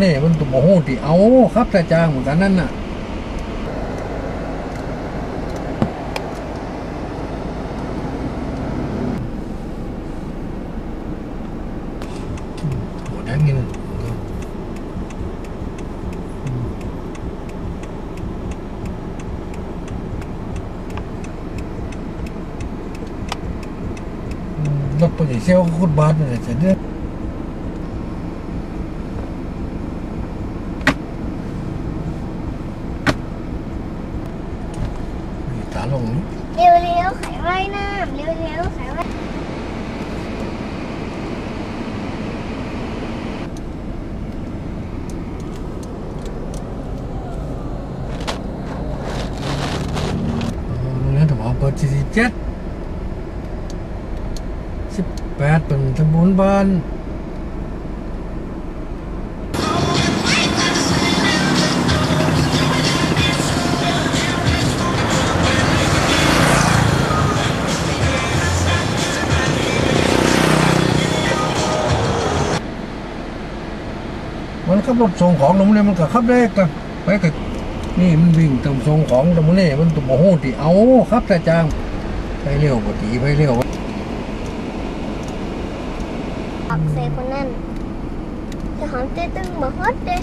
เล่มันตัวโมโหที่เอาครับแต่จางเหมือนกันนั่นน่ะโหแดงนี่นะอืม รถปล่อยเลล์คุดบาทเลยจะเนี่ยมีตาลงนี้เร็วเร็วไขว่ายน้ำเร็วเร็วไขว่ายโรงเรียนถมอเปิดสี่เจ็ดสิบแปดเป็นตำบลบ้าน ขับรถส่งของลงเนี่ยมันก็ขับได้กันไปกับนี่มันวิ่งตรงส่งของตรงนี้มันตัวโมโหที่เอาครับแต่จางไปเร็วกว่าตีไปเร็วอักเซคนนั่นจะหอมเต้ตึงบ่ฮอดเด้